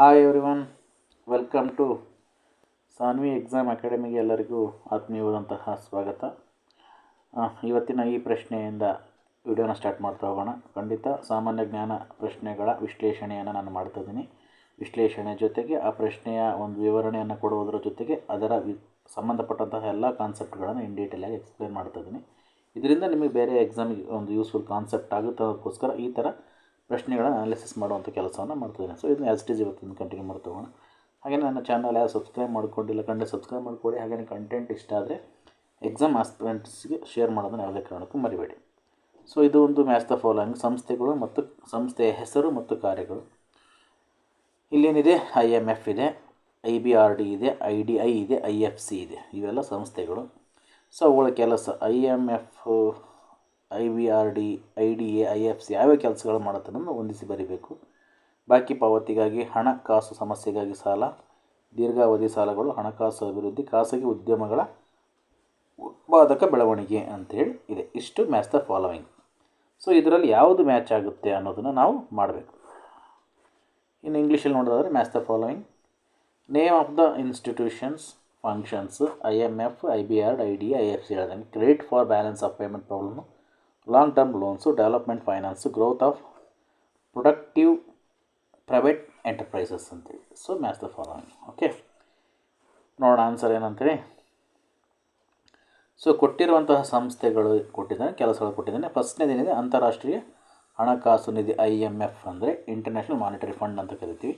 Hi everyone welcome to Sanvi exam ಅಕಾಡೆಮಿಗೆ ಎಲ್ಲರಿಗೂ ಆತ್ಮೀಯವಾದಂತಹ ಸ್ವಾಗತ. ಇವತ್ತಿನ ಈ ಪ್ರಶ್ನೆಯಿಂದ ವಿಡಿಯೋನ ಸ್ಟಾರ್ಟ್ ಮಾಡ್ತಾ ಹೋಗೋಣ. ಖಂಡಿತ ಸಾಮಾನ್ಯ ಜ್ಞಾನ ಪ್ರಶ್ನೆಗಳ ವಿಶ್ಲೇಷಣೆಯನ್ನು ನಾನು ಮಾಡ್ತಾ ಇದ್ದೀನಿ. ವಿಶ್ಲೇಷಣೆ ಜೊತೆಗೆ ಆ ಪ್ರಶ್ನೆಯ ಒಂದು ವಿವರಣೆಯನ್ನು ಕೊಡುವುದರ ಜೊತೆಗೆ ಅದರ ವಿ, ಸಂಬಂಧಪಟ್ಟಂತಹ ಎಲ್ಲ ಕಾನ್ಸೆಪ್ಟ್ಗಳನ್ನು ಇನ್ ಡೀಟೇಲಾಗಿ ಎಕ್ಸ್ಪ್ಲೇನ್ ಮಾಡ್ತಾ ಇದ್ದೀನಿ. ಇದರಿಂದ ನಿಮಗೆ ಬೇರೆ ಎಕ್ಸಾಮಿಗೆ ಒಂದು ಯೂಸ್ಫುಲ್ ಕಾನ್ಸೆಪ್ಟ್ ಆಗುತ್ತೆ ಅದಕ್ಕೋಸ್ಕರ ಈ ಥರ ಪ್ರಶ್ನೆಗಳನ್ನು ಅನಾಲಿಸಿಸ್ ಮಾಡುವಂಥ ಕೆಲಸವನ್ನು ಮಾಡ್ತಿದ್ದೀನಿ. ಸೊ ಇದನ್ನ ಎಸ್ ಇಟ್ ಈಸ್ ಇವತ್ತಿನ ಕಂಟಿನ್ಯೂ ಮಾಡ್ತಾ ಹೋಗೋಣ. ಹಾಗೆ ನನ್ನ ಚಾನಲ್ ಯಾರು ಸಬ್ಸ್ಕ್ರೈಬ್ ಮಾಡ್ಕೊಂಡಿಲ್ಲ ಕಂಡು ಸಬ್ಸ್ಕ್ರೈಬ್ ಮಾಡ್ಕೊಳ್ಳಿ. ಹಾಗೆ ಕಂಟೆಂಟ್ ಇಷ್ಟ ಆದರೆ ಎಕ್ಸಾಮ್ ಆಸ್ಪೆಂಟ್ಸ್ಗೆ ಶೇರ್ ಮಾಡೋದನ್ನು ಯಾವುದೇ ಕಾರಣಕ್ಕೂ ಮರಿಬೇಡಿ. ಸೊ ಇದು ಒಂದು ಮ್ಯಾಚ್ ದ ಫಾಲೋಯಿಂಗ್ ಸಂಸ್ಥೆಗಳು ಮತ್ತು ಸಂಸ್ಥೆಯ ಹೆಸರು ಮತ್ತು ಕಾರ್ಯಗಳು. ಇಲ್ಲೇನಿದೆ? ಐ ಎಂ ಎಫ್ ಇದೆ ಐ ಬಿ ಆರ್ ಡಿ ಇದೆ ಐ ಡಿ ಐ ಇದೆ ಐ ಎಫ್ ಸಿ ಇದೆ. ಇವೆಲ್ಲ ಸಂಸ್ಥೆಗಳು. ಸೊ ಅವುಗಳ ಕೆಲಸ I M F I B R D, I D A, I F C ಯಾವ್ಯಾವ ಕೆಲಸಗಳು ಮಾಡುತ್ತೆ ಹೊಂದಿಸಿ ಬರೀಬೇಕು. ಬಾಕಿ ಪಾವತಿಗಾಗಿ ಹಣಕಾಸು ಸಮಸ್ಯೆಗಾಗಿ ಸಾಲ, ದೀರ್ಘಾವಧಿ ಸಾಲಗಳು, ಹಣಕಾಸು ಅಭಿವೃದ್ಧಿ, ಖಾಸಗಿ ಉದ್ಯಮಗಳ ಉತ್ಪಾದಕ ಬೆಳವಣಿಗೆ ಅಂತೇಳಿ ಇದೆ. ಇಷ್ಟು ಮ್ಯಾಚ್ ದ ಫಾಲೋವಿಂಗ್. ಸೊ ಇದರಲ್ಲಿ ಯಾವುದು ಮ್ಯಾಚ್ ಆಗುತ್ತೆ ಅನ್ನೋದನ್ನು ನಾವು ಮಾಡಬೇಕು. ಇನ್ನು ಇಂಗ್ಲೀಷಲ್ಲಿ ನೋಡೋದಾದರೆ match the following. Name of the institutions, functions, I M F, I B R I D I F C ಹೇಳ್ದಂಗೆ, credit for balance of payment problem long term loans development finance growth of productive private enterprises ಅಂತೇಳಿ. So match the following okay ನೋಡೋಣ answer ಏನಂತೇಳಿ. So ಕೊಟ್ಟಿರುವಂತಹ ಸಂಸ್ಥೆಗಳು ಕೊಟ್ಟಿದ್ದಾನೆ, ಕೆಲಸಗಳು ಕೊಟ್ಟಿದ್ದಾನೆ. ಫಸ್ಟ್ನೇದೇನಿದೆ ಅಂತಾರಾಷ್ಟ್ರೀಯ ಹಣಕಾಸು ನಿಧಿ ಐ ಎಂ ಎಫ್ ಅಂದರೆ ಇಂಟರ್ನ್ಯಾಷನಲ್ ಮಾನಿಟರಿ ಫಂಡ್ ಅಂತ ಕರಿತೀವಿ.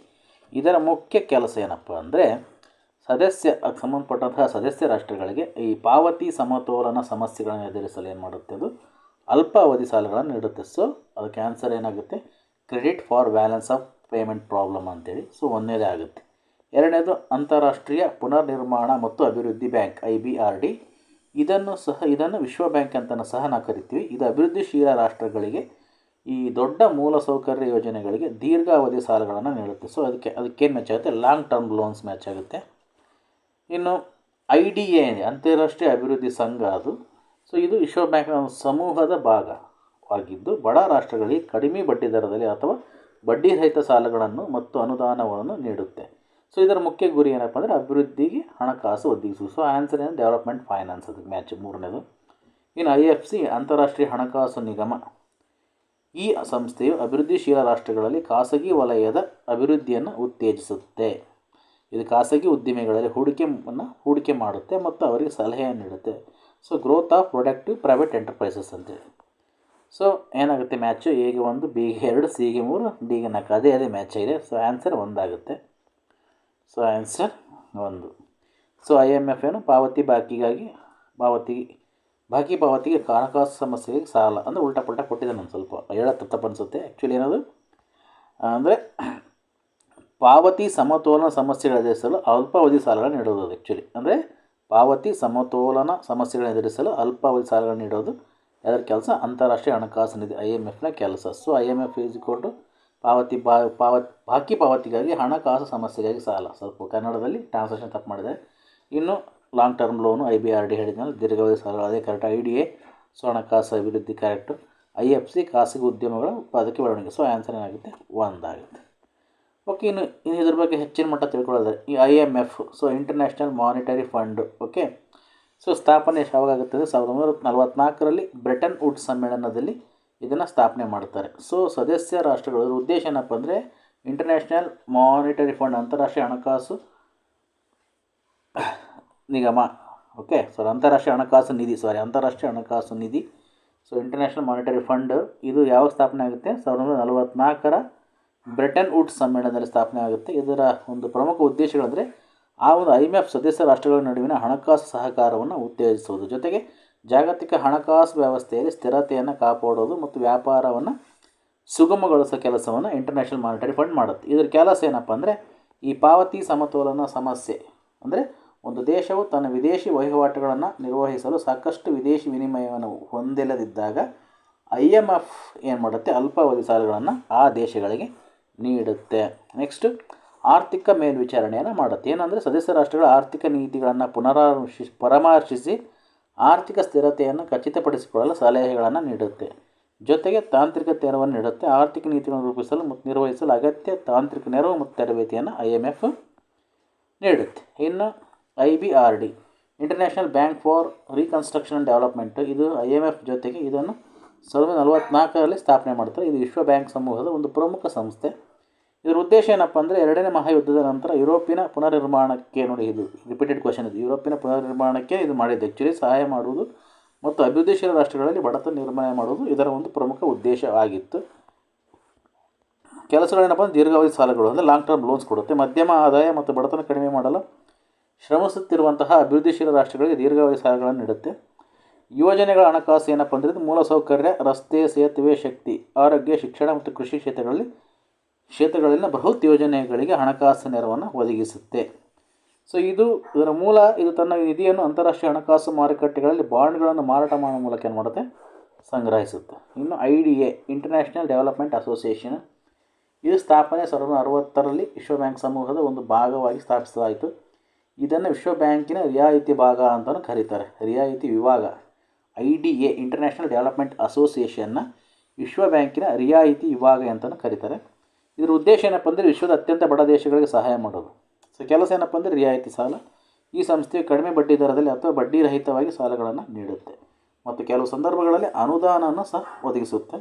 ಇದರ ಮುಖ್ಯ ಕೆಲಸ ಏನಪ್ಪ ಅಂದರೆ, ಸದಸ್ಯ, ಸಂಬಂಧಪಟ್ಟಂತಹ ಸದಸ್ಯ ರಾಷ್ಟ್ರಗಳಿಗೆ ಈ ಪಾವತಿ ಸಮತೋಲನ ಸಮಸ್ಯೆಗಳನ್ನು ಎದುರಿಸಲು ಏನು ಮಾಡುತ್ತೆ ಅದು? ಅಲ್ಪಾವಧಿ ಸಾಲಗಳನ್ನು ನೀಡುತ್ತೆ. ಸೊ ಅದಕ್ಕೆ ಆನ್ಸರ್ ಏನಾಗುತ್ತೆ? Credit for balance of payment problem ಅಂತೇಳಿ. ಸೊ ಒಂದನೇದೇ ಆಗುತ್ತೆ. ಎರಡನೇದು, ಅಂತಾರಾಷ್ಟ್ರೀಯ ಪುನರ್ನಿರ್ಮಾಣ ಮತ್ತು ಅಭಿವೃದ್ಧಿ bank, I B R D. ಇದನ್ನು ಸಹ, ಇದನ್ನು ವಿಶ್ವ ಬ್ಯಾಂಕ್ ಅಂತಲೂ ಸಹ ನಾವು ಕರಿತೀವಿ. ಇದು ಅಭಿವೃದ್ಧಿಶೀಲ ರಾಷ್ಟ್ರಗಳಿಗೆ ಈ ದೊಡ್ಡ ಮೂಲಸೌಕರ್ಯ ಯೋಜನೆಗಳಿಗೆ ದೀರ್ಘಾವಧಿ ಸಾಲಗಳನ್ನು ನೀಡುತ್ತೆ. ಸೊ ಅದಕ್ಕೆ, ಅದಕ್ಕೇನು ಮ್ಯಾಚ್ ಆಗುತ್ತೆ? ಲಾಂಗ್ ಟರ್ಮ್ ಲೋನ್ಸ್ ಮ್ಯಾಚ್ ಆಗುತ್ತೆ. ಇನ್ನು, ಐ ಡಿ ಎ, ಅಂತಾರಾಷ್ಟ್ರೀಯ ಅಭಿವೃದ್ಧಿ ಸಂಘ ಅದು. ಸೊ ಇದು ವಿಶ್ವ ಬ್ಯಾಂಕ್ನ ಒಂದು ಸಮೂಹದ ಭಾಗವಾಗಿದ್ದು ಬಡ ರಾಷ್ಟ್ರಗಳಿಗೆ ಕಡಿಮೆ ಬಡ್ಡಿ ದರದಲ್ಲಿ ಅಥವಾ ಬಡ್ಡಿ ರಹಿತ ಸಾಲಗಳನ್ನು ಮತ್ತು ಅನುದಾನವನ್ನು ನೀಡುತ್ತೆ. ಸೊ ಇದರ ಮುಖ್ಯ ಗುರಿ ಏನಪ್ಪ ಅಂದರೆ ಅಭಿವೃದ್ಧಿಗೆ ಹಣಕಾಸು ಒದಗಿಸುವುದು. ಸೊ ಆನ್ಸರ್ ಏನು? ಡೆವಲಪ್ಮೆಂಟ್ ಫೈನಾನ್ಸ್ ಅದು ಮ್ಯಾಚ್ ಮೂರನೇದು. ಇನ್ನು ಐ ಎಫ್ ಸಿ ಅಂತಾರಾಷ್ಟ್ರೀಯ ಹಣಕಾಸು ನಿಗಮ. ಈ ಸಂಸ್ಥೆಯು ಅಭಿವೃದ್ಧಿಶೀಲ ರಾಷ್ಟ್ರಗಳಲ್ಲಿ ಖಾಸಗಿ ವಲಯದ ಅಭಿವೃದ್ಧಿಯನ್ನು ಉತ್ತೇಜಿಸುತ್ತೆ. ಇದು ಖಾಸಗಿ ಉದ್ದಿಮೆಗಳಲ್ಲಿ ಹೂಡಿಕೆಯನ್ನು ಹೂಡಿಕೆ ಮಾಡುತ್ತೆ ಮತ್ತು ಅವರಿಗೆ ಸಲಹೆಯನ್ನು ನೀಡುತ್ತೆ. So growth of productive private enterprises ಅಂತೇಳಿ ಸೊ ಏನಾಗುತ್ತೆ ಮ್ಯಾಚು ಎಗೆ ಒಂದು ಬಿಗೆ ಎರಡು ಸಿಗೆ ಮೂರು ಡಿಗೆ ನಾಲ್ಕು. ಅದೇ ಅದೇ ಮ್ಯಾಚ್ ಆಗಿದೆ. ಸೊ ಆನ್ಸರ್ ಒಂದಾಗುತ್ತೆ. ಸೊ ಆನ್ಸರ್ ಒಂದು. ಸೊ ಐ ಎಂ ಎಫ್ ಏನು? ಪಾವತಿ ಬಾಕಿಗಾಗಿ, ಪಾವತಿ, ಬಾಕಿ ಪಾವತಿಗೆ ಹಣಕಾಸು ಸಮಸ್ಯೆಗೆ ಸಾಲ. ಅಂದರೆ ಉಲ್ಟಾ ಪಲ್ಟಾ ಕೊಟ್ಟಿದೆ ನಾನು ಸ್ವಲ್ಪ. ಹೇಳೋದು ತಪ್ಪು ಅನಿಸುತ್ತೆ. ಆ್ಯಕ್ಚುಲಿ ಏನದು? ಅಂದರೆ, ಪಾವತಿ ಸಮತೋಲನ ಸಮಸ್ಯೆಗಳ ಎದುರಿಸಲು ಅಲ್ಪಾವಧಿ ಸಾಲಗಳನ್ನು ನೀಡೋದು ಆ್ಯಕ್ಚುಲಿ ಅಂದರೆ ಪಾವತಿ ಸಮತೋಲನ ಸಮಸ್ಯೆಗಳನ್ನು ಎದುರಿಸಲು ಅಲ್ಪಾವಧಿ ಸಾಲಗಳನ್ನು ನೀಡೋದು ಅದರ ಕೆಲಸ, ಅಂತಾರಾಷ್ಟ್ರೀಯ ಹಣಕಾಸು ನಿಧಿ ಐ ಎಂ ಎಫ್ನ ಕೆಲಸ. So I M F is ಕೊಟ್ಟು ಪಾವತಿ ಪಾವತಿ, ಬಾಕಿ ಪಾವತಿಗಾಗಿ ಹಣಕಾಸು ಸಮಸ್ಯೆಗಾಗಿ ಸಾಲ. ಸ್ವಲ್ಪ ಕನ್ನಡದಲ್ಲಿ ಟ್ರಾನ್ಸ್ಲೇಷನ್ ತಪ್ಪು ಮಾಡಿದೆ. ಇನ್ನು long term loan I B R D ಹೇಳಿದ್ಮೇಲೆ ದೀರ್ಘಾವಧಿ ಸಾಲ ಅದೇ correct I D A so ಹಣಕಾಸು ಅಭಿವೃದ್ಧಿ ಕರೆಕ್ಟು ಐ ಎಫ್ ಸಿ ಖಾಸಗಿ ಉದ್ಯಮಗಳ ಅದಕ್ಕೆ ಬೆಳವಣಿಗೆ. ಸೊ ಆನ್ಸರ್ ಏನಾಗುತ್ತೆ? ಒಂದಾಗುತ್ತೆ. ಓಕೆ ಇನ್ನು ಇನ್ನು ಇದ್ರ ಬಗ್ಗೆ ಹೆಚ್ಚಿನ ಮಟ್ಟ ತಿಳ್ಕೊಳ್ಳೋದು. ಈ I M F so international monetary fund okay so ಸ್ಥಾಪನೆ ಯಾವಾಗ ಆಗುತ್ತೆ ಅಂದರೆ ಸಾವಿರದ ಒಂಬೈನೂರ ನಲವತ್ನಾಲ್ಕರಲ್ಲಿ ಬ್ರಿಟನ್ ವುಡ್ ಸಮ್ಮೇಳನದಲ್ಲಿ ಇದನ್ನು ಸ್ಥಾಪನೆ ಮಾಡ್ತಾರೆ. ಸೊ ಸದಸ್ಯ ರಾಷ್ಟ್ರಗಳ ಉದ್ದೇಶ ಏನಪ್ಪ ಅಂದರೆ ಇಂಟರ್ನ್ಯಾಷನಲ್ ಮಾನಿಟರಿ ಫಂಡ್ ಅಂತಾರಾಷ್ಟ್ರೀಯ ಹಣಕಾಸು ನಿಗಮ ಓಕೆ ಸೊ ಅಂತಾರಾಷ್ಟ್ರೀಯ ಹಣಕಾಸು ನಿಧಿ ಸಾರಿ ಅಂತಾರಾಷ್ಟ್ರೀಯ ಹಣಕಾಸು ನಿಧಿ. ಸೊ ಇಂಟರ್ನ್ಯಾಷನಲ್ ಮಾನಿಟರಿ ಫಂಡ್ ಇದು ಯಾವಾಗ ಸ್ಥಾಪನೆ ಆಗುತ್ತೆ? ಸಾವಿರದ ಒಂಬೈನೂರ ನಲವತ್ತ್ನಾಲ್ಕರ ಬ್ರಿಟನ್ ವುಡ್ ಸಮ್ಮೇಳನದಲ್ಲಿ ಸ್ಥಾಪನೆ ಆಗುತ್ತೆ. ಇದರ ಒಂದು ಪ್ರಮುಖ ಉದ್ದೇಶಗಳಂದರೆ, ಆ ಒಂದು ಐ ಎಂ ಎಫ್ ಸದಸ್ಯ ರಾಷ್ಟ್ರಗಳ ನಡುವಿನ ಹಣಕಾಸು ಸಹಕಾರವನ್ನು ಉತ್ತೇಜಿಸುವುದು. ಜೊತೆಗೆ ಜಾಗತಿಕ ಹಣಕಾಸು ವ್ಯವಸ್ಥೆಯಲ್ಲಿ ಸ್ಥಿರತೆಯನ್ನು ಕಾಪಾಡೋದು ಮತ್ತು ವ್ಯಾಪಾರವನ್ನು ಸುಗಮಗೊಳಿಸೋ ಕೆಲಸವನ್ನು ಇಂಟರ್ನ್ಯಾಷನಲ್ ಮಾನಿಟರಿ ಫಂಡ್ ಮಾಡುತ್ತೆ. ಇದರ ಕೆಲಸ ಏನಪ್ಪ ಅಂದರೆ, ಈ ಪಾವತಿ ಸಮತೋಲನ ಸಮಸ್ಯೆ ಅಂದರೆ, ಒಂದು ದೇಶವು ತನ್ನ ವಿದೇಶಿ ವಹಿವಾಟುಗಳನ್ನು ನಿರ್ವಹಿಸಲು ಸಾಕಷ್ಟು ವಿದೇಶಿ ವಿನಿಮಯವನ್ನು ಹೊಂದಿಲ್ಲದಿದ್ದಾಗ, ಐ ಎಂ ಎಫ್ ಏನು ಮಾಡುತ್ತೆ, ಅಲ್ಪಾವಧಿ ಸಾಲಗಳನ್ನು ಆ ದೇಶಗಳಿಗೆ ನೀಡುತ್ತೆ. ನೆಕ್ಸ್ಟ್ ಆರ್ಥಿಕ ಮೇಲ್ವಿಚಾರಣೆಯನ್ನು ಮಾಡುತ್ತೆ. ಏನಂದರೆ ಸದಸ್ಯ ರಾಷ್ಟ್ರಗಳ ಆರ್ಥಿಕ ನೀತಿಗಳನ್ನು ಪುನರಾರ್ಶಿ ಪರಾಮರ್ಶಿಸಿ ಆರ್ಥಿಕ ಸ್ಥಿರತೆಯನ್ನು ಖಚಿತಪಡಿಸಿಕೊಳ್ಳಲು ಸಲಹೆಗಳನ್ನು ನೀಡುತ್ತೆ. ಜೊತೆಗೆ ತಾಂತ್ರಿಕ ನೆರವನ್ನು ನೀಡುತ್ತೆ. ಆರ್ಥಿಕ ನೀತಿಗಳನ್ನು ರೂಪಿಸಲು ಮತ್ತು ನಿರ್ವಹಿಸಲು ಅಗತ್ಯ ತಾಂತ್ರಿಕ ನೆರವು ಮತ್ತು ತರಬೇತಿಯನ್ನು ಐ ಎಂ ಎಫ್ ನೀಡುತ್ತೆ. ಇನ್ನು I B R D international bank for reconstruction and development ಇದು ಐ ಎಂ ಎಫ್ ಜೊತೆಗೆ ಇದನ್ನು ಸಾವಿರದ ನಲವತ್ತ್ನಾಲ್ಕರಲ್ಲಿ ಸ್ಥಾಪನೆ ಮಾಡ್ತಾರೆ. ಇದು ವಿಶ್ವ ಬ್ಯಾಂಕ್ ಸಮೂಹದ ಒಂದು ಪ್ರಮುಖ ಸಂಸ್ಥೆ. ಇದರ ಉದ್ದೇಶ ಏನಪ್ಪ ಅಂದರೆ ಎರಡನೇ ಮಹಾಯುದ್ಧದ ನಂತರ ಯುರೋಪಿನ ಪುನರ್ನಿರ್ಮಾಣಕ್ಕೆ ನೋಡಿ, ಇದು ರಿಪೀಟೆಡ್ ಕ್ವಶನ್ ಇದು. ಯುರೋಪಿನ ಪುನರ್ನಿರ್ಮಾಣಕ್ಕೆ ಇದು ಮಾಡಿದ್ದು. ಆ್ಯಕ್ಚುಲಿ ಸಹಾಯ ಮಾಡುವುದು ಮತ್ತು ಅಭಿವೃದ್ಧಿಶೀಲ ರಾಷ್ಟ್ರಗಳಲ್ಲಿ ಬಡತನ ನಿರ್ಮಾಣ ಮಾಡುವುದು ಇದರ ಒಂದು ಪ್ರಮುಖ ಉದ್ದೇಶ ಆಗಿತ್ತು. ಕೆಲಸಗಳೇನಪ್ಪ ಅಂದರೆ ದೀರ್ಘಾವಧಿ ಸಾಲಗಳು, ಅಂದರೆ ಲಾಂಗ್ ಟರ್ಮ್ ಲೋನ್ಸ್ ಕೊಡುತ್ತೆ. ಮಧ್ಯಮ ಆದಾಯ ಮತ್ತು ಬಡತನ ಕಡಿಮೆ ಮಾಡಲು ಶ್ರಮಿಸುತ್ತಿರುವಂತಹ ಅಭಿವೃದ್ಧಿಶೀಲ ರಾಷ್ಟ್ರಗಳಿಗೆ ದೀರ್ಘಾವಧಿ ಸಾಲಗಳನ್ನು ನೀಡುತ್ತೆ. ಯೋಜನೆಗಳ ಹಣಕಾಸು ಏನಪ್ಪ ಅಂದರೆ ಮೂಲಸೌಕರ್ಯ, ರಸ್ತೆ, ಸೇತುವೆ, ಶಕ್ತಿ, ಆರೋಗ್ಯ, ಶಿಕ್ಷಣ ಮತ್ತು ಕೃಷಿ ಕ್ಷೇತ್ರಗಳಲ್ಲಿ ಕ್ಷೇತ್ರಗಳಲ್ಲಿನ ಬೃಹತ್ ಯೋಜನೆಗಳಿಗೆ ಹಣಕಾಸು ನೆರವನ್ನು ಒದಗಿಸುತ್ತೆ. ಸೊ ಇದು ಇದರ ಮೂಲ, ಇದು ತನ್ನ ನಿಧಿಯನ್ನು ಅಂತಾರಾಷ್ಟ್ರೀಯ ಹಣಕಾಸು ಮಾರುಕಟ್ಟೆಗಳಲ್ಲಿ ಬಾಂಡ್ಗಳನ್ನು ಮಾರಾಟ ಮಾಡುವ ಮೂಲಕ ಏನು ಮಾಡುತ್ತೆ? ಸಂಗ್ರಹಿಸುತ್ತೆ. ಇನ್ನು I D A international development association ಇದು ಸ್ಥಾಪನೆ ಸಾವಿರದ ಅರವತ್ತರಲ್ಲಿ ವಿಶ್ವ ಬ್ಯಾಂಕ್ ಸಮೂಹದ ಒಂದು ಭಾಗವಾಗಿ ಸ್ಥಾಪಿಸಲಾಯಿತು. ಇದನ್ನು ವಿಶ್ವ ಬ್ಯಾಂಕಿನ ರಿಯಾಯಿತಿ ಭಾಗ ಅಂತಲೂ ಕರೀತಾರೆ. ರಿಯಾಯಿತಿ ವಿಭಾಗ I D A international development ಅಸೋಸಿಯೇಷನ್ನ ವಿಶ್ವ ಬ್ಯಾಂಕಿನ ರಿಯಾಯಿತಿ ವಿಭಾಗ ಅಂತಲೂ ಕರೀತಾರೆ. ಇದರ ಉದ್ದೇಶ ಏನಪ್ಪ ಅಂದರೆ ವಿಶ್ವದ ಅತ್ಯಂತ ಬಡ ದೇಶಗಳಿಗೆ ಸಹಾಯ ಮಾಡೋದು. ಸೊ ಕೆಲಸ ಏನಪ್ಪ ಅಂದರೆ ರಿಯಾಯಿತಿ ಸಾಲ. ಈ ಸಂಸ್ಥೆಯು ಕಡಿಮೆ ಬಡ್ಡಿ ದರದಲ್ಲಿ ಅಥವಾ ಬಡ್ಡಿ ರಹಿತವಾಗಿ ಸಾಲಗಳನ್ನು ನೀಡುತ್ತೆ. ಮತ್ತು ಕೆಲವು ಸಂದರ್ಭಗಳಲ್ಲಿ ಅನುದಾನವನ್ನು ಸಹ ಒದಗಿಸುತ್ತೆ.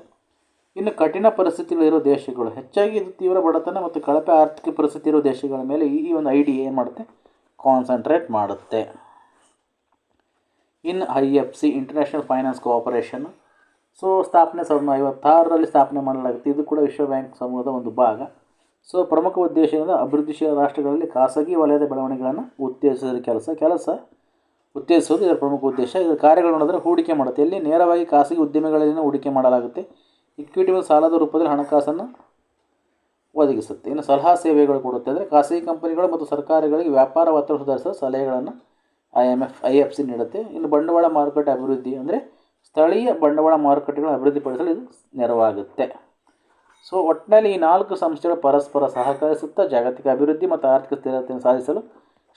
ಇನ್ನು ಕಠಿಣ ಪರಿಸ್ಥಿತಿಗಳಿರೋ ದೇಶಗಳು, ಹೆಚ್ಚಾಗಿ ಇದು ತೀವ್ರ ಬಡತನ ಮತ್ತು ಕಳಪೆ ಆರ್ಥಿಕ ಪರಿಸ್ಥಿತಿ ಇರೋ ದೇಶಗಳ ಮೇಲೆ ಈ ಒಂದು ಐ ಡಿ ಏನು ಮಾಡುತ್ತೆ? ಕಾನ್ಸಂಟ್ರೇಟ್ ಮಾಡುತ್ತೆ. ಇನ್ನು I F C international finance cooperation so ಸ್ಥಾಪನೆ ಸಾವಿರದ ಐವತ್ತಾರರಲ್ಲಿ ಸ್ಥಾಪನೆ ಮಾಡಲಾಗುತ್ತೆ. ಇದು ಕೂಡ ವಿಶ್ವ ಬ್ಯಾಂಕ್ ಸಮೂಹದ ಒಂದು ಭಾಗ. ಸೊ ಪ್ರಮುಖ ಉದ್ದೇಶ ಏನಂದರೆ ಅಭಿವೃದ್ಧಿಶೀಲ ರಾಷ್ಟ್ರಗಳಲ್ಲಿ ಖಾಸಗಿ ವಲಯದ ಬೆಳವಣಿಗೆಗಳನ್ನು ಉತ್ತೇಜಿಸೋದ್ರ ಕೆಲಸ. ಕೆಲಸ ಉತ್ತೇಜಿಸೋದು ಇದರ ಪ್ರಮುಖ ಉದ್ದೇಶ. ಇದರ ಕಾರ್ಯಗಳು ನೋಡಿದ್ರೆ ಹೂಡಿಕೆ ಮಾಡುತ್ತೆ. ಇಲ್ಲಿ ನೇರವಾಗಿ ಖಾಸಗಿ ಉದ್ಯಮಿಗಳಲ್ಲಿನ ಹೂಡಿಕೆ ಮಾಡಲಾಗುತ್ತೆ. ಇಕ್ವಿಟಿ ಮತ್ತು ಸಾಲದ ರೂಪದಲ್ಲಿ ಹಣಕಾಸನ್ನು ಒದಗಿಸುತ್ತೆ. ಇನ್ನು ಸಲಹಾ ಸೇವೆಗಳು ಕೊಡುತ್ತೆ. ಅಂದರೆ ಖಾಸಗಿ ಕಂಪನಿಗಳು ಮತ್ತು ಸರ್ಕಾರಗಳಿಗೆ ವ್ಯಾಪಾರ ಒತ್ತಡ ಸುಧಾರಿಸಲು ಸಲಹೆಗಳನ್ನು I M F I F C ನೀಡುತ್ತೆ. ಇನ್ನು ಬಂಡವಾಳ ಮಾರುಕಟ್ಟೆ ಅಭಿವೃದ್ಧಿ ಅಂದರೆ ಸ್ಥಳೀಯ ಬಂಡವಾಳ ಮಾರುಕಟ್ಟೆಗಳನ್ನು ಅಭಿವೃದ್ಧಿಪಡಿಸಲು ಇದು ನೆರವಾಗುತ್ತೆ. ಸೊ ಒಟ್ಟಿನಲ್ಲಿ ಈ ನಾಲ್ಕು ಸಂಸ್ಥೆಗಳು ಪರಸ್ಪರ ಸಹಕರಿಸುತ್ತಾ ಜಾಗತಿಕ ಅಭಿವೃದ್ಧಿ ಮತ್ತು ಆರ್ಥಿಕ ಸ್ಥಿರತೆಯನ್ನು ಸಾಧಿಸಲು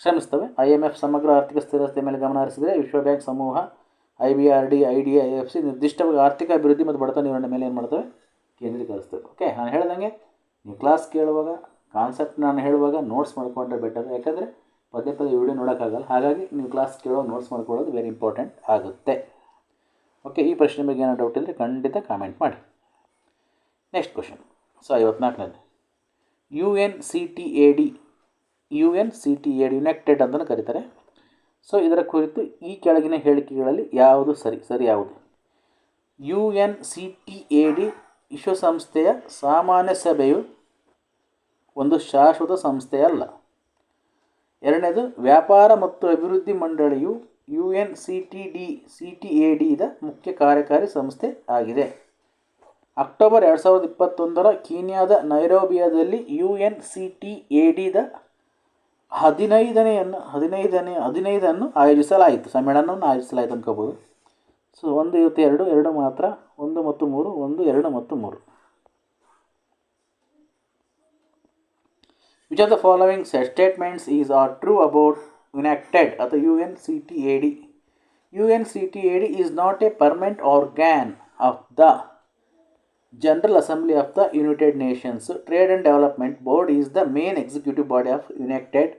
ಶ್ರಮಿಸ್ತವೆ ಐ ಎಂ ಎಫ್ ಸಮಗ್ರ ಆರ್ಥಿಕ ಸ್ಥಿರತೆ ಮೇಲೆ ಗಮನ ಹರಿಸಿದರೆ ವಿಶ್ವ ಬ್ಯಾಂಕ್ ಸಮೂಹ I B R D I D I F C ನಿರ್ದಿಷ್ಟವಾಗಿ ಆರ್ಥಿಕ ಅಭಿವೃದ್ಧಿ ಮತ್ತು ಬಡತನ ನಿರ್ವಹಣೆ ಮೇಲೆ ಏನು ಮಾಡ್ತವೆ? ಕೇಂದ್ರೀಕರಿಸ್ತವೆ. ಓಕೆ ನಾನು ಹೇಳ್ದಂಗೆ ನೀವು ಕ್ಲಾಸ್ ಕೇಳುವಾಗ ಕಾನ್ಸೆಪ್ಟ್ ನಾನು ಹೇಳುವಾಗ ನೋಟ್ಸ್ ಮಾಡ್ಕೊಂಡ್ರೆ ಬೆಟರ್ ಯಾಕಂದರೆ ಪದೇ ಪದೇ ವಿಡಿಯೋ ನೋಡೋಕ್ಕಾಗಲ್ಲ. ಹಾಗಾಗಿ ನೀವು ಕ್ಲಾಸ್ ಕೇಳುವಾಗ ನೋಟ್ಸ್ ಮಾಡ್ಕೊಳ್ಳೋದು ವೆರಿ ಇಂಪಾರ್ಟೆಂಟ್ ಆಗುತ್ತೆ. ಓಕೆ ಈ ಪ್ರಶ್ನೆ ಬಗ್ಗೆ ಏನೋ ಡೌಟ್ ಇದ್ದರೆ ಖಂಡಿತ ಕಾಮೆಂಟ್ ಮಾಡಿ. Next question so ಐವತ್ನಾಲ್ಕನೇದು. U N C T A D U N C T A D united ಅಂತಲೂ ಕರೀತಾರೆ. ಸೊ ಇದರ ಕುರಿತು ಈ ಕೆಳಗಿನ ಹೇಳಿಕೆಗಳಲ್ಲಿ ಯಾವುದು ಸರಿ ಸರಿ ಯಾವುದು U N C T A D ವಿಶ್ವಸಂಸ್ಥೆಯ ಸಾಮಾನ್ಯ ಸಭೆಯು ಒಂದು ಶಾಶ್ವತ ಸಂಸ್ಥೆಯಲ್ಲ. ಎರಡನೇದು, ವ್ಯಾಪಾರ ಮತ್ತು ಅಭಿವೃದ್ಧಿ ಮಂಡಳಿಯು U N C T D C T A ಡಿದ ಮುಖ್ಯ ಕಾರ್ಯಕಾರಿ ಸಂಸ್ಥೆ ಆಗಿದೆ. ಅಕ್ಟೋಬರ್ ಎರಡು ಸಾವಿರದ ಇಪ್ಪತ್ತೊಂದರ ಕೀನ್ಯಾದ ನೈರೋಬಿಯಾದಲ್ಲಿ U N C T A ಡಿದ ಹದಿನೈದನೆಯನ್ನು, ಹದಿನೈದನೇ, ಹದಿನೈದನ್ನು ಆಯೋಜಿಸಲಾಯಿತು. ಸಮ್ಮೇಳನವನ್ನು ಆಯೋಜಿಸಲಾಯಿತು ಅನ್ಕೋಬೋದು. ಸೊ, ಒಂದು ಇವತ್ತು ಎರಡು ಎರಡು ಮಾತ್ರ. ಒಂದು ಮತ್ತು ಮೂರು, ಒಂದು, ಎರಡು ಮತ್ತು ಮೂರು. Which are the following statements is are true about united ಅಥವಾ U N C T A D U N C T A D is not a permanent organ of the General Assembly of the United Nations Trade and Development Board is the main executive body of United.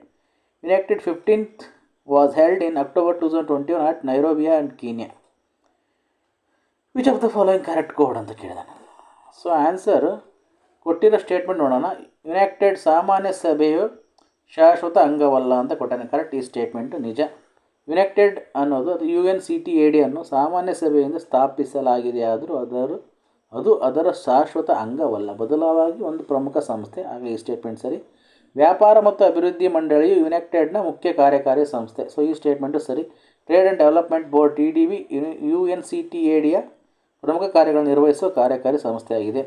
United 15th was held in October 2021 at Nairobi and Kenya. Which of the following correct code ಅಂತ ಕೇಳಿದಾನೆ so answer ಕೊಟ್ಟಿರೋ statement ನೋಡೋಣ united ಸಾಮಾನ್ಯ ಸಭೆಯು ಶಾಶ್ವತ ಅಂಗವಲ್ಲ ಅಂತ ಕೊಟ್ಟಾನೆ. ಕರೆಕ್ಟ್ ಈ ಸ್ಟೇಟ್ಮೆಂಟು ನಿಜ. ಯುನೈಟೆಡ್ ಅನ್ನೋದು ಅದು U N C T A D ಅನ್ನು ಸಾಮಾನ್ಯ ಸಭೆಯಿಂದ ಸ್ಥಾಪಿಸಲಾಗಿದೆ ಆದರೂ ಅದರ, ಅದು ಅದರ ಶಾಶ್ವತ ಅಂಗವಲ್ಲ. ಬದಲಾವಾಗಿ ಒಂದು ಪ್ರಮುಖ ಸಂಸ್ಥೆ. ಆಗಲಿ ಈ ಸ್ಟೇಟ್ಮೆಂಟ್ ಸರಿ. ವ್ಯಾಪಾರ ಮತ್ತು ಅಭಿವೃದ್ಧಿ ಮಂಡಳಿಯು ಯುನೈಟೆಡ್ನ ಮುಖ್ಯ ಕಾರ್ಯಕಾರಿ ಸಂಸ್ಥೆ. ಸೊ ಈ ಸ್ಟೇಟ್ಮೆಂಟು ಸರಿ. Trade and development board T D B U N C T A ಡಿಯ ಪ್ರಮುಖ ಕಾರ್ಯಗಳನ್ನು ನಿರ್ವಹಿಸುವ ಕಾರ್ಯಕಾರಿ ಸಂಸ್ಥೆಯಾಗಿದೆ.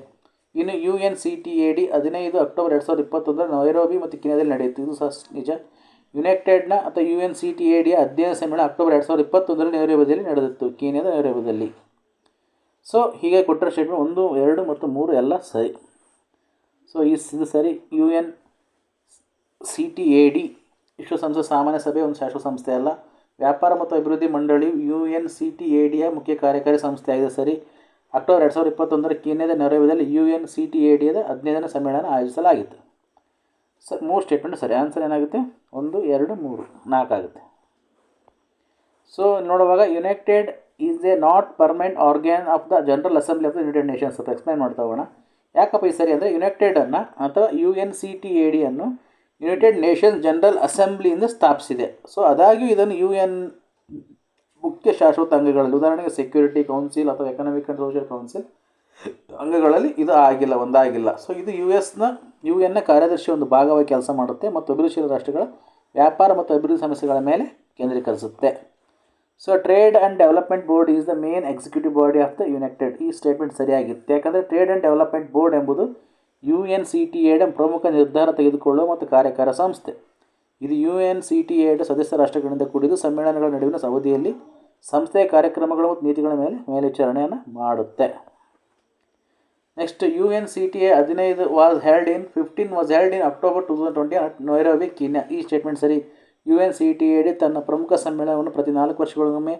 ಇನ್ನು U N C T A D ಹದಿನೈದು ಅಕ್ಟೋಬರ್ ಎರಡು ಸಾವಿರದ ಇಪ್ಪತ್ತೊಂದರ ನೈರೋಬಿ ಮತ್ತು ಕಿನ್ಯಾದಲ್ಲಿ ನಡೆಯುತ್ತೆ. ಇದು ಸಹ ನಿಜ. ಯುನೈಟೆಡ್ನ ಅಥವಾ U N C T A ಡಿಯ ಅಧ್ಯಯನ ಸಮ್ಮೇಳನ ಅಕ್ಟೋಬರ್ ಎರಡು ಸಾವಿರದ ಇಪ್ಪತ್ತೊಂದರ ನೈರೋಬಿಯಲ್ಲಿ ನಡೆದಿತ್ತು. ಕೀನ್ಯಾದ ನೈರೋಬಿಯಲ್ಲಿ ಸೊ ಹೀಗೆ ಕೊಟ್ಟರೆ ಸ್ಟೇಟ್ಮೆಂಟ್ ಒಂದು, ಎರಡು ಮತ್ತು ಮೂರು ಎಲ್ಲ ಸರಿ. ಸೊ ಈ ಇದು ಸರಿ. U N C T A D ವಿಶ್ವಸಂಸ್ಥೆ ಸಾಮಾನ್ಯ ಸಭೆ, ಒಂದು ಶಾಶ್ವತ ಸಂಸ್ಥೆ ಅಲ್ಲ. ವ್ಯಾಪಾರ ಮತ್ತು ಅಭಿವೃದ್ಧಿ ಮಂಡಳಿ U N C T A ಡಿಯ ಮುಖ್ಯ ಕಾರ್ಯಕಾರಿ ಸಂಸ್ಥೆ ಆಗಿದೆ ಸರಿ. ಅಕ್ಟೋಬರ್ ಎರಡು ಸಾವಿರದ ಇಪ್ಪತ್ತೊಂದರ ಕೀನ್ಯಾದ ನೆರವೇದಲ್ಲಿ U N C T A ಡಿಯದ ಹದಿನೈದನೇ ಸಮ್ಮೇಳನ ಆಯೋಜಿಸಲಾಗಿತ್ತು. ಸರ್, ಮೂರು ಸ್ಟೇಟ್ಮೆಂಟ್ ಸರಿ. ಆನ್ಸರ್ ಏನಾಗುತ್ತೆ? ಒಂದು, ಎರಡು, ಮೂರು ನಾಲ್ಕಾಗುತ್ತೆ ಸೊ ನೋಡುವಾಗ united is a not permanent organ of the general assembly of the united nations ಅಂತ ಎಕ್ಸ್ಪ್ಲೈನ್ ಮಾಡ್ತಾ ಹೋಗೋಣ. ಯಾಕಪ್ಪ ಈ ಸರಿ ಅಂದರೆ ಯುನೈಟೆಡನ್ನು ಅಥವಾ U N C T A ಡಿಯನ್ನು United Nations general ಅಸೆಂಬ್ಲಿಯಿಂದ ಸ್ಥಾಪಿಸಿದೆ. ಸೊ ಅದಾಗಿಯೂ ಇದನ್ನು ಯು ಎನ್ ಮುಖ್ಯ ಶಾಶ್ವತ ಅಂಗಗಳಲ್ಲಿ, ಉದಾಹರಣೆಗೆ ಸೆಕ್ಯೂರಿಟಿ ಕೌನ್ಸಿಲ್ ಅಥವಾ ಎಕನಾಮಿಕ್ ಅಂಡ್ ಸೋಷಿಯಲ್ ಕೌನ್ಸಿಲ್ ಅಂಗಗಳಲ್ಲಿ ಇದು ಆಗಿಲ್ಲ, ಒಂದಾಗಿಲ್ಲ. ಸೊ ಇದು ಯು ಎಸ್ನ ಯು ಎನ್ನ ಕಾರ್ಯದರ್ಶಿ ಒಂದು ಭಾಗವಾಗಿ ಕೆಲಸ ಮಾಡುತ್ತೆ ಮತ್ತು ಅಭಿವೃದ್ಧಿಶೀಲ ರಾಷ್ಟ್ರಗಳ ವ್ಯಾಪಾರ ಮತ್ತು ಅಭಿವೃದ್ಧಿ ಸಮಸ್ಯೆಗಳ ಮೇಲೆ ಕೇಂದ್ರೀಕರಿಸುತ್ತೆ. So trade and development board is the main executive body of the united ಈ ಸ್ಟೇಟ್ಮೆಂಟ್ ಸರಿಯಾಗಿತ್ತು ಯಾಕಂದರೆ ಟ್ರೇಡ್ ಆ್ಯಂಡ್ ಡೆವಲಪ್ಮೆಂಟ್ ಬೋರ್ಡ್ ಎಂಬುದು U N C T ad ಪ್ರಮುಖ ನಿರ್ಧಾರ ತೆಗೆದುಕೊಳ್ಳುವ ಮತ್ತು ಕಾರ್ಯಕಾರ ಸಂಸ್ಥೆ. ಇದು U N C T ad ಸದಸ್ಯ ರಾಷ್ಟ್ರಗಳಿಂದ ಕೂಡಿದ್ದು ಸಮ್ಮೇಳನಗಳ ನಡುವಿನ ಅವಧಿಯಲ್ಲಿ ಸಂಸ್ಥೆಯ ಕಾರ್ಯಕ್ರಮಗಳು ಮತ್ತು ನೀತಿಗಳ ಮೇಲೆ ಮೇಲ್ವಿಚಾರಣೆಯನ್ನು ಮಾಡುತ್ತೆ. Next U N C T A ಹದಿನೈದು was held in fifteen was held in October two thousand twenty Nairobi Kenya ಈ ಸ್ಟೇಟ್ಮೆಂಟ್ ಸರಿ. U N C T A D ತನ್ನ ಪ್ರಮುಖ ಸಮ್ಮೇಳನವನ್ನು ಪ್ರತಿ ನಾಲ್ಕು ವರ್ಷಗಳಿಗೊಮ್ಮೆ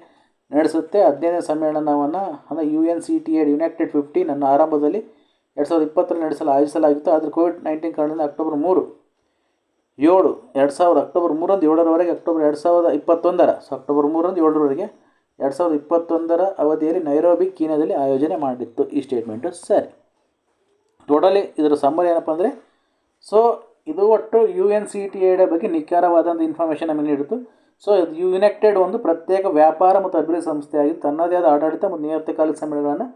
ನಡೆಸುತ್ತೆ. ಹದಿನೈದನೇ ಸಮ್ಮೇಳನವನ್ನು, ಅಂದರೆ U N C T ad united fifteen ಅನ್ನು ಆರಂಭದಲ್ಲಿ ಎರಡು ಸಾವಿರದ ಇಪ್ಪತ್ತರಲ್ಲಿ ನಡೆಸಲು ಆಯೋಜಿಸಲಾಗಿತ್ತು. ಆದರೆ ಕೋವಿಡ್ ನೈನ್ಟೀನ್ ಕಾರಣದಿಂದ ಅಕ್ಟೋಬರ್ ಮೂರು ಏಳು, ಎರಡು ಸಾವಿರದ ಅಕ್ಟೋಬರ್ ಮೂರಂದು ಏಳರವರೆಗೆ ಅಕ್ಟೋಬರ್ ಎರಡು ಸಾವಿರದ ಇಪ್ಪತ್ತೊಂದರ, ಸೊ, ಅಕ್ಟೋಬರ್ ಮೂರಂದು ಏಳರವರೆಗೆ ಎರಡು ಸಾವಿರದ ಇಪ್ಪತ್ತೊಂದರ ಅವಧಿಯಲ್ಲಿ ನೈರೋಬಿ, ಕೀನಾದಲ್ಲಿ ಆಯೋಜನೆ ಮಾಡಿತ್ತು. ಈ ಸ್ಟೇಟ್ಮೆಂಟು ಸರಿ. ಟೋಟಲಿ ಇದರ ಸಮ್ಮರಿ ಏನಪ್ಪ ಅಂದರೆ ಸೊ ಇದು ಒಟ್ಟು ಯು ಎನ್ ಸಿ ಟಿ ಎಡ ಬಗ್ಗೆ ನಿಖರವಾದಂಥ ಇನ್ಫಾರ್ಮೇಷನ್ ನಮಗೆ ನೀಡಿತು ಸೊ ಇದು ಯುನೈಟೆಡ್ ಒಂದು ಪ್ರತ್ಯೇಕ ವ್ಯಾಪಾರ ಮತ್ತು ಅಭಿವೃದ್ಧಿ ಸಂಸ್ಥೆಯಾಗಿ ತನ್ನದೇ ಆದ ಆಡಳಿತ ಮತ್ತು ನಿಯತಕಾಲಿಕ ಸಮ್ಮೇಳನಗಳನ್ನು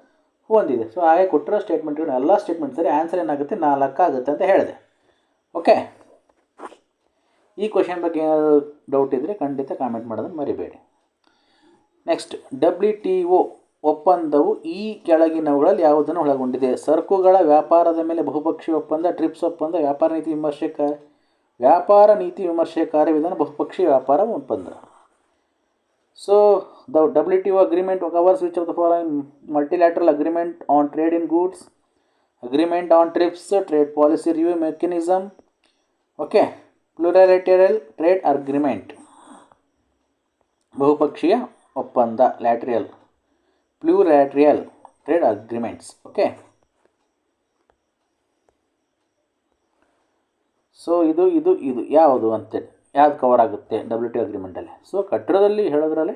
ಹೊಂದಿದೆ. ಸೊ ಹಾಗೆ ಕೊಟ್ಟಿರೋ ಸ್ಟೇಟ್ಮೆಂಟ್ಗಳು ಎಲ್ಲ ಸ್ಟೇಟ್ಮೆಂಟ್ ಸರಿ ಆನ್ಸರ್ ಏನಾಗುತ್ತೆ? ನಾಲ್ಕಾಗುತ್ತೆ ಅಂತ ಹೇಳಿದೆ. ಓಕೆ ಈ ಕ್ವೆಶನ್ ಬಗ್ಗೆ ಏನಾದರೂ ಡೌಟ್ ಇದ್ದರೆ ಖಂಡಿತ ಕಾಮೆಂಟ್ ಮಾಡೋದನ್ನು ಮರಿಬೇಡಿ. ನೆಕ್ಸ್ಟ್ ಡಬ್ಲ್ಯೂ ಟಿ ಒ ಒಪ್ಪಂದವು ಈ ಕೆಳಗಿನವುಗಳಲ್ಲಿ ಯಾವುದನ್ನು ಒಳಗೊಂಡಿದೆ? ಸರಕುಗಳ ವ್ಯಾಪಾರದ ಮೇಲೆ ಬಹುಪಕ್ಷೀಯ ಒಪ್ಪಂದ ಟ್ರಿಪ್ಸ್ ಒಪ್ಪಂದ, ವ್ಯಾಪಾರ ನೀತಿ ವಿಮರ್ಶೆ ಕಾರ್ಯ ವ್ಯಾಪಾರ ನೀತಿ ವಿಮರ್ಶೆ ಕಾರ್ಯವಿಧಾನ ಬಹುಪಕ್ಷೀಯ ವ್ಯಾಪಾರ ಒಪ್ಪಂದ. So the W T O agreement covers which of the following multilateral agreement on trade in goods agreement on TRIPS trade policy review mechanism okay plurilateral trade agreement ಬಹುಪಕ್ಷೀಯ ಒಪ್ಪಂದ lateral plurilateral trade agreements okay so ಇದು ಇದು ಇದು ಯಾವುದು ಅಂತೇಳಿ ಯಾವ್ದು cover ಆಗುತ್ತೆ W T ಅಗ್ರಿಮೆಂಟಲ್ಲಿ ಸೊ ಕಟ್ಟಡದಲ್ಲಿ ಹೇಳೋದ್ರಲ್ಲಿ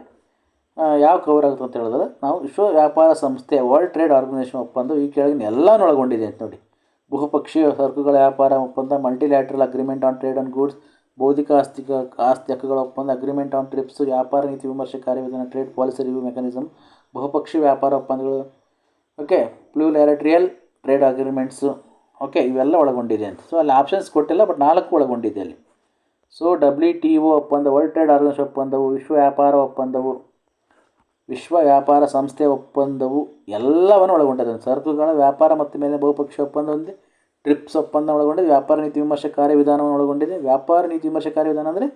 ಯಾವ ಕವರ್ ಆಗುತ್ತೆ ಅಂತ ಹೇಳಿದ್ರೆ ನಾವು ವಿಶ್ವ ವ್ಯಾಪಾರ ಸಂಸ್ಥೆ ವರ್ಲ್ಡ್ ಟ್ರೇಡ್ ಆರ್ಗನೈಸೇಷನ್ ಒಪ್ಪಂದ ಈ ಕೆಳಗಿನ ಎಲ್ಲನೂ ಒಳಗೊಂಡಿದೆ ಅಂತ ನೋಡಿ. ಬಹುಪಕ್ಷೀಯ ಸರಕುಗಳ ವ್ಯಾಪಾರ ಒಪ್ಪಂದ multilateral agreement on trade on goods ಬೌದ್ಧಿಕ ಆಸ್ತಿ ಹಕ್ಕುಗಳ ಒಪ್ಪಂದ ಅಗ್ರಿಮೆಂಟ್ ಆನ್ ಟ್ರಿಪ್ಸ್ ವ್ಯಾಪಾರ ನೀತಿ ವಿಮರ್ಶೆ ಕಾರ್ಯವಿಧಾನ ಟ್ರೇಡ್ ಪಾಲಿಸಿ ರಿವ್ಯೂ ಮೆಕಾನಿಸಮ್ ಬಹುಪಕ್ಷೀಯ ವ್ಯಾಪಾರ ಒಪ್ಪಂದಗಳು. Okay plurilateral trade agreements okay ಇವೆಲ್ಲ ಒಳಗೊಂಡಿದೆ ಅಂತ. ಸೊ ಅಲ್ಲಿ ಆಪ್ಷನ್ಸ್ ಕೊಟ್ಟಿಲ್ಲ ಬಟ್ ನಾಲ್ಕು ಒಳಗೊಂಡಿದೆ ಅಲ್ಲಿ. ಸೊ ಡಬ್ಲ್ಯೂ ಟಿ ಒ ಒಪ್ಪಂದ ವರ್ಲ್ಡ್ ಟ್ರೇಡ್ ಆರ್ಗನೈಸೇಷನ್ ಒಪ್ಪಂದವು, ವಿಶ್ವ ವ್ಯಾಪಾರ ಒಪ್ಪಂದವು. ವಿಶ್ವ ವ್ಯಾಪಾರ ಸಂಸ್ಥೆ ಒಪ್ಪಂದವು ಎಲ್ಲವನ್ನು ಒಳಗೊಂಡಿದೆ. ಸರಕುಗಳ ವ್ಯಾಪಾರ ಮತ್ತು ಮೇಲೆ ಬಹುಪಕ್ಷ ಒಪ್ಪಂದ ಒಂದು ಟ್ರಿಪ್ಸ್ ಒಪ್ಪಂದ ಒಳಗೊಂಡಿದೆ, ವ್ಯಾಪಾರ ನೀತಿ ವಿಮರ್ಶೆ ಕಾರ್ಯವಿಧಾನವನ್ನು ಒಳಗೊಂಡಿದೆ. ವ್ಯಾಪಾರ ನೀತಿ ವಿಮರ್ಶೆ ಕಾರ್ಯವಿಧಾನ ಅಂದರೆ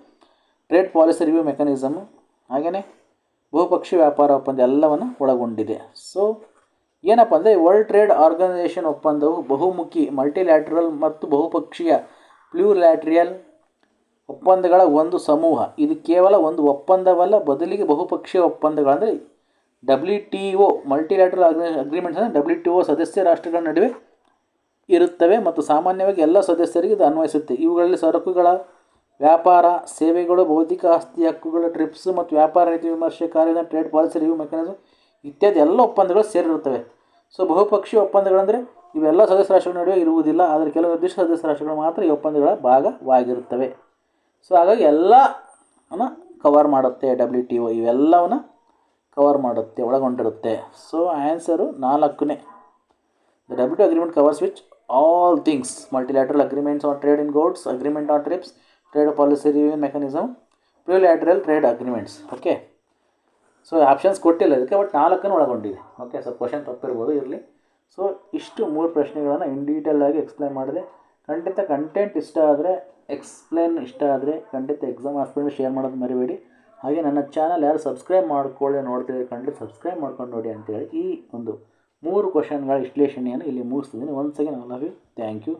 ಟ್ರೇಡ್ ಪಾಲಿಸಿ ರಿವ್ಯೂ ಮೆಕ್ಯಾನಿಸಮ್ ಹಾಗೆಯೇ ಬಹುಪಕ್ಷೀಯ ವ್ಯಾಪಾರ ಒಪ್ಪಂದ ಎಲ್ಲವನ್ನು ಒಳಗೊಂಡಿದೆ. ಸೊ ಏನಪ್ಪ ಅಂದರೆ ವರ್ಲ್ಡ್ ಟ್ರೇಡ್ ಆರ್ಗನೈಸೇಷನ್ ಒಪ್ಪಂದವು ಬಹುಮುಖಿ ಮಲ್ಟಿಲ್ಯಾಟ್ರಲ್ ಮತ್ತು ಬಹುಪಕ್ಷೀಯ ಪ್ಲ್ಯೂರ್ಲ್ಯಾಟ್ರಿಯಲ್ ಒಪ್ಪಂದಗಳ ಒಂದು ಸಮೂಹ. ಇದು ಕೇವಲ ಒಂದು ಒಪ್ಪಂದವಲ್ಲ, ಬದಲಿಗೆ ಬಹುಪಕ್ಷೀಯ ಒಪ್ಪಂದಗಳಂದರೆ W T O multilateral agreements ಅಂದರೆ ಡಬ್ಲ್ಯೂ ಟಿ ಒ ಸದಸ್ಯ ರಾಷ್ಟ್ರಗಳ ನಡುವೆ ಇರುತ್ತವೆ ಮತ್ತು ಸಾಮಾನ್ಯವಾಗಿ ಎಲ್ಲ ಸದಸ್ಯರಿಗೆ ಇದು ಅನ್ವಯಿಸುತ್ತೆ. ಇವುಗಳಲ್ಲಿ ಸರಕುಗಳ ವ್ಯಾಪಾರ, ಸೇವೆಗಳು, ಬೌದ್ಧಿಕ ಆಸ್ತಿ ಹಕ್ಕುಗಳು, ಟ್ರಿಪ್ಸ್ ಮತ್ತು ವ್ಯಾಪಾರ ನೀತಿ ವಿಮರ್ಶೆ, ಕಾರ್ಯದ ಟ್ರೇಡ್ ಪಾಲಿಸಿ, ರಿವ್ಯೂ ಮೆಕ್ಯಾನಿಸಮ್ ಇತ್ಯಾದಿ ಎಲ್ಲ ಒಪ್ಪಂದಗಳು ಸೇರಿರುತ್ತವೆ. ಸೊ, ಬಹುಪಕ್ಷೀಯ ಒಪ್ಪಂದಗಳಂದರೆ ಇವೆಲ್ಲ ಸದಸ್ಯ ರಾಷ್ಟ್ರಗಳ ನಡುವೆ ಇರುವುದಿಲ್ಲ, ಆದರೆ ಕೆಲವು ನಿರ್ದಿಷ್ಟ ಸದಸ್ಯ ರಾಷ್ಟ್ರಗಳು ಮಾತ್ರ ಈ ಒಪ್ಪಂದಗಳ ಭಾಗವಾಗಿರುತ್ತವೆ. ಸೊ ಹಾಗಾಗಿ ಎಲ್ಲವನ್ನು ಕವರ್ ಮಾಡುತ್ತೆ ಡಬ್ಲ್ಯೂ ಟಿ ಒ ಇವೆಲ್ಲವನ್ನು ಕವರ್ ಮಾಡುತ್ತೆ, ಒಳಗೊಂಡಿರುತ್ತೆ. ಸೊ ಆನ್ಸರು ನಾಲ್ಕನೇ. The W T agreement covers which all things multilateral agreements on trade in goods agreement on TRIPS trade policy review mechanism plurilateral trade agreements okay so options ಕೊಟ್ಟಿಲ್ಲ ಇದಕ್ಕೆ but ನಾಲ್ಕನ್ನು ಒಳಗೊಂಡಿದೆ. Okay so question ತಪ್ಪಿರ್ಬೋದು, ಇರಲಿ. So ಇಷ್ಟು ಮೂರು ಪ್ರಶ್ನೆಗಳನ್ನು in detail ಆಗಿ ಎಕ್ಸ್ಪ್ಲೈನ್ ಮಾಡಿದೆ. ಖಂಡಿತ ಕಂಟೆಂಟ್ ಇಷ್ಟ ಆದರೆ ಎಕ್ಸ್ಪ್ಲೇನ್ ಇಷ್ಟ ಆದರೆ ಖಂಡಿತ ಎಕ್ಸಾಮ್ ಆಸ್ಪೆಂಡ್ ಶೇರ್ ಮಾಡೋದು ಮರಿಬೇಡಿ. ಹಾಗೆ ನನ್ನ ಚಾನಲ್ ಯಾರು ಸಬ್ಸ್ಕ್ರೈಬ್ ಮಾಡ್ಕೊಳ್ಳೆ ನೋಡ್ತಿದ್ರೆ ಖಂಡಿತ ಸಬ್ಸ್ಕ್ರೈಬ್ ಮಾಡ್ಕೊಂಡು ನೋಡಿ ಅಂತೇಳಿ ಈ ಒಂದು ಮೂರು ಕ್ವಶನ್ಗಳ ವಿಶ್ಲೇಷಣೆಯನ್ನು ಇಲ್ಲಿ ಮುಗಿಸ್ತಿದ್ದೀನಿ. Once again I love you thank you